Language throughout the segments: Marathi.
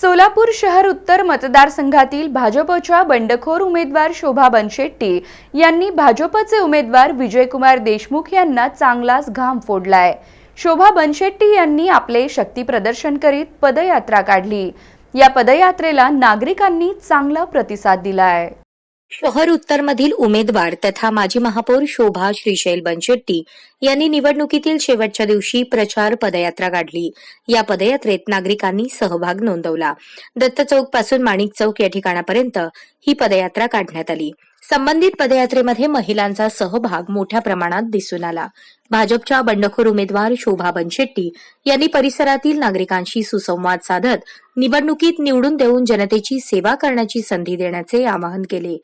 सोलापूर शहर उत्तर मतदारसंघातील भाजपच्या बंडखोर उमेदवार शोभा बनशेट्टी यांनी भाजपचे उमेदवार विजयकुमार देशमुख यांना चांगलाच घाम फोडलाय. शोभा बनशेट्टी यांनी आपले शक्ती प्रदर्शन करीत पदयात्रा काढली. या पदयात्रेला नागरिकांनी चांगला प्रतिसाद दिलाय. शहर उत्तरमधील उमेदवार तथा माजी महापौर शोभा श्रीशैल बनशेट्टी यांनी निवडणुकीतील शेवटच्या दिवशी प्रचार पदयात्रा काढली. या पदयात्रेत नागरिकांनी सहभाग नोंदवला. दत्त चौकपासून माणिक चौक या ठिकाणापर्यंत ही पदयात्रा काढण्यात आली. संबंधित पदयात्रेमध्ये महिलांचा सहभाग मोठ्या प्रमाणात दिसून आला. भाजपच्या बंडखोर उमेदवार शोभा बनशेट्टी यांनी परिसरातील नागरिकांशी सुसंवाद साधत निवडणुकीत निवडून देऊन जनतेची सेवा करण्याची संधी देण्याचे आवाहन केले.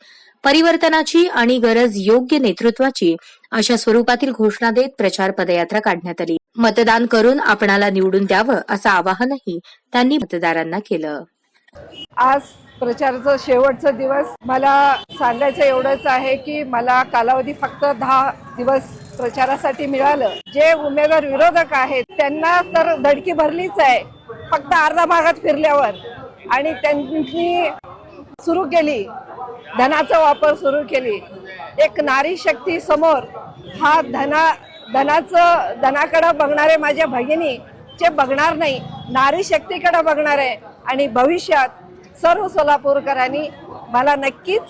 परिवर्तनाची आणि गरज योग्य नेतृत्वाची अशा स्वरूपातील घोषणा देत प्रचार पदयात्रा काढण्यात आली. मतदान करून आपणाला निवडून द्यावं असं आवाहनही त्यांनी मतदारांना केलं. आज प्रचाराचा शेवटचा दिवस. मला सांगायचं एवढंच आहे की मला कालावधी फक्त दहा दिवस प्रचारासाठी मिळालं. जे उमेदवार विरोधक आहेत त्यांना तर धडकी भरलीच आहे. फक्त अर्धा भागात फिरल्यावर. आणि त्यांनी सुरू केली. धनाचा वापर सुरू केली. एक नारी शक्ती समोर हा धना धनाचं धनाकडं बघणारे माझ्या भगिनी जे बघणार नाही नारी शक्तीकडे बघणार आहे आणि भविष्यात सर्व सोलापूरकरांनी मला नक्कीच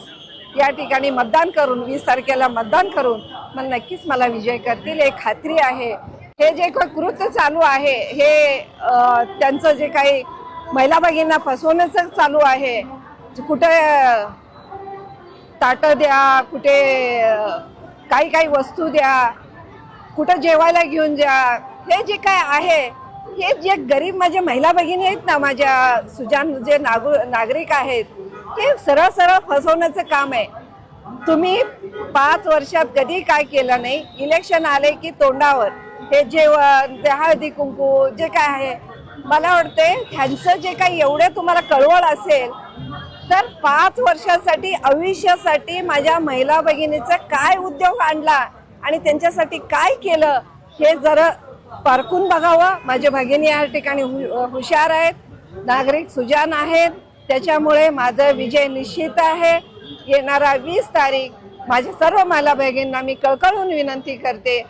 या ठिकाणी मतदान करून वीस तारखेला मतदान करून मला नक्कीच मला विजय करतील एक खात्री आहे. हे जे काही कृत्य चालू आहे हे त्यांचं जे काही महिला भगिनींना फसवण्याचं चालू आहे कुठे ताटं द्या कुठे काही काही वस्तू द्या कुठं जेवायला घेऊन द्या हे जे काय आहे हे जे गरीब माझ्या महिला भगिनी आहेत ना माझ्या सुजान जे नागू नागरिक आहेत हे सरळ सरळ फसवण्याचं काम आहे. तुम्ही पाच वर्षात कधी काय केलं नाही? इलेक्शन आले की तोंडावर. हे जेवण ते हळदी कुंकू जे काय आहे मला वाटते ह्यांचं जे काही एवढे तुम्हाला कळवळ असेल तर पाच वर्षासाठी आयुष्यासाठी माझ्या महिला भगिनीचा काय उद्योग आणला आणि त्यांच्यासाठी काय केलं हे जरा पारखून बघावं. माझ्या भगिनी या ठिकाणी हु- हुशार आहेत. नागरिक सुजान आहेत. त्याच्यामुळे माझा विजय निश्चित आहे. येणारा वीस तारीख माझ्या सर्व माला भगिनींना मी कळकळून विनंती करते.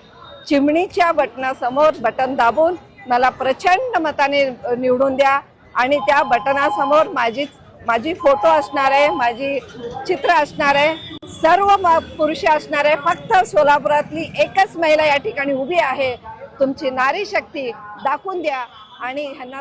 चिमणीच्या बटनासमोर बटन दाबून मला प्रचंड मताने निवडून द्या. आणि त्या बटनासमोर माझी माझी फोटो असणार आहे माझी चित्र असणार आहे. सर्व म- पुरुष असणार आहे. फक्त सोलापुरातली एकच महिला या ठिकाणी उभी आहे. तुमची नारी शक्ती दाखवून द्या आणि ह्यांना